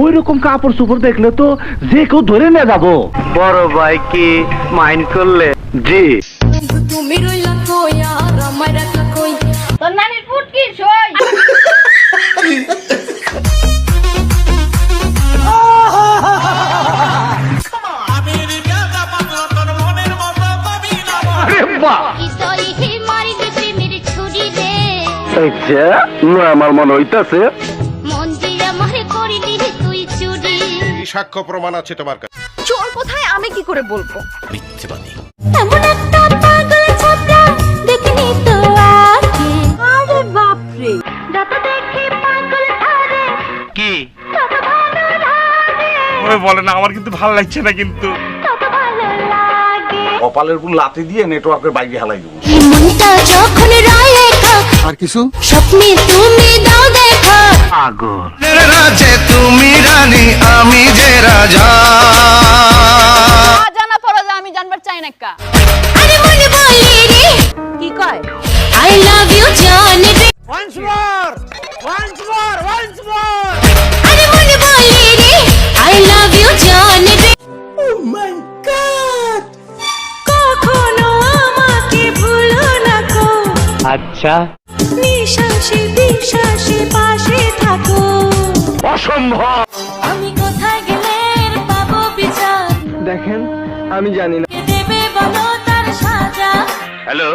ওই রকম কাপড় চোপড় দেখলে তো যে কেউ ধরে নিয়ে যাব। বড় ভাই কি মাইন্ড করলে? জি। তুমি রইলা কই? আর আমার রাখলা কই? তোর নানির ফুটকি সই। পিস্তলে মারি দে প্রেমের ছুরি দে। আচ্ছা না আমার মনে হইতাছে সাক্ষ্য প্রমাণ আছে তোমার কাছে। চোর কোথায়? আমি কি করে বলব? এমন একটা পাগল ছাত্রা দেখিনি তো আগে। আরে বাপরে। যত দেখি পাগল ধরে কি? তত ভালো লাগে। ওই বলে না আমার কিন্তু ভালো লাগছে না কিন্তু। তত ভালো লাগে। কপালের গুণ লাথি দিয়ে নেটওয়ার্কের বাইরে হালাই দেবো। মনটা যখন রয় আর কিছু? স্বপ্নে তুমি দাও আগর রাজে তুমি রানী আমি যে রাজা। জানা ফরজা আমি জানবার চাই না কা আরে মনে বলি রে। কি কয়? আই লাভ ইউ জান রে। Once more once more once more আরে মনে বলি রে। আই লাভ ইউ জান রে। ও মাই গড কখনো আমাকে ভুলো না কো আচ্ছা। নিঃশ্বাসে অসম্ভব। আমি কোথায় গেলে পাবো বিচার? দেখেন আমি জানি না। দেবে বলো তার সাজা? Hello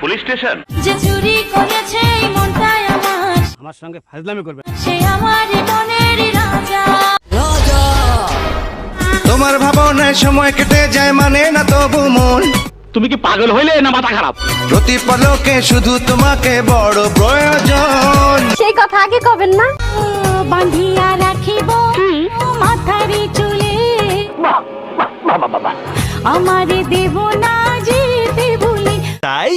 police station? যে চুরি করেছে এই মনটাই আমার। আমার সঙ্গে ফাজলামি করবে। সে আমার মনের রাজা। তোমার ভাবনায় সময় কেটে যায় মানে না তবু মন? তুমি কি পাগল হইলে না মাথা খারাপ? প্রতি পলকে শুধু তোমাকে বড় প্রয়োজন। সেই কথা আগে কবেন না? বাঁধিয়া আমারে দেব না যেতে ভুলে। তাই?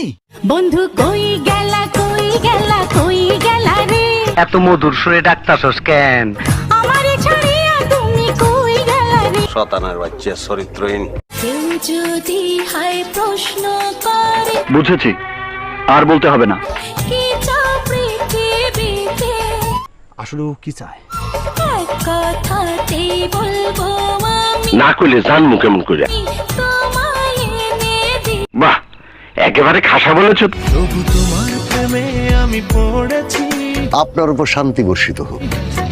বন্ধু কই গেলা কই গেলা কই গেলা রে? এত মধুর সুরে কেন? আমারে ছাড়িয়া তুমি কই গেলা রে? শতানার বাচ্চা চরিত্রহীন। কেউ যদি হায় প্রশ্ন করে বুঝেছি আর বলতে হবে না। আসলে ও কি চায়? এক কথাতেই বলব আমি। না কইলে জানমু কেমন করে তোমায় এনে দিই। বাহ একেবারে খাসা বলেছ। তবু তোমার প্রেমে আমি পড়েছি। আপনার উপর শান্তি বর্ষিত হোক।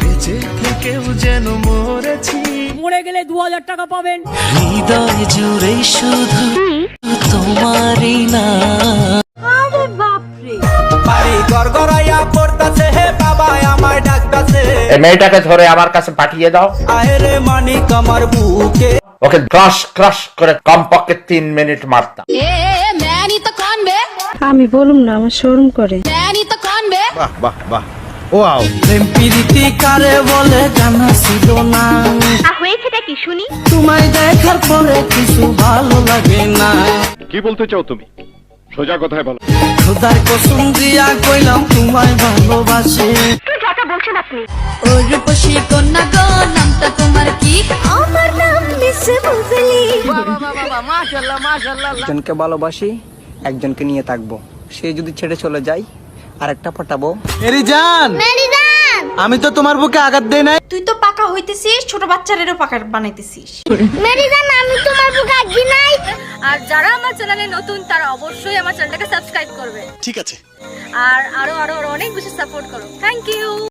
বেঁচে থেকেও যেন মরেছি। মরে গেলে দু হাজার টাকা পাবেন। হৃদয় জুড়ে শুধু তোমারই না এই মেয়েটাকে ধরে আমার কাছে পাঠিয়ে দাও। আহেরে মানিক আমার বুকে ওকে ক্রাশ ক্রাশ করে কমপক্ষে তিন মিনিট মারতাম। আমি বলুম না আমার শোরুম করে। ম্যানি তো কোন বে বাহ বাহ বাহ। ওয়াও প্রেম কারে বলে জানা ছিল না। হয়েছেটা কি শুনি? তোমায় দেখার পরে কিছু ভালো লাগে না। কি বলতে চাও তুমি? সোজা কথায় বলো। খোদার কসম দিয়া কইলাম তোমায় ভালোবাসি। ও রূপসী কন্যা গো নামটা তোমার কি? আমার নাম মিস বুঝলি মাশাআল্লাহ মাশাআল্লাহ। একজনকে ভালোবাসি একজনকে নিয়ে থাকব। সে যদি ছেড়ে চলে যায় আরেকটা পটাবো এরি জান আমি তো তোমার বুকে আঘাত দেই নাই। তুই তো পাকা হইতেছিস ছোট বাচ্চারেরও পাকা বানাইতেছিস। মেরিজান আমি তোমার বুকে আঁকি নাই। আর যারা আমার চ্যানেলে নতুন তারা অবশ্যই আমার চ্যানেলটাকে সাবস্ক্রাইব করবে। ঠিক আছে। আর আরও আরও আরও অনেক বেশি সাপোর্ট করো। Thank you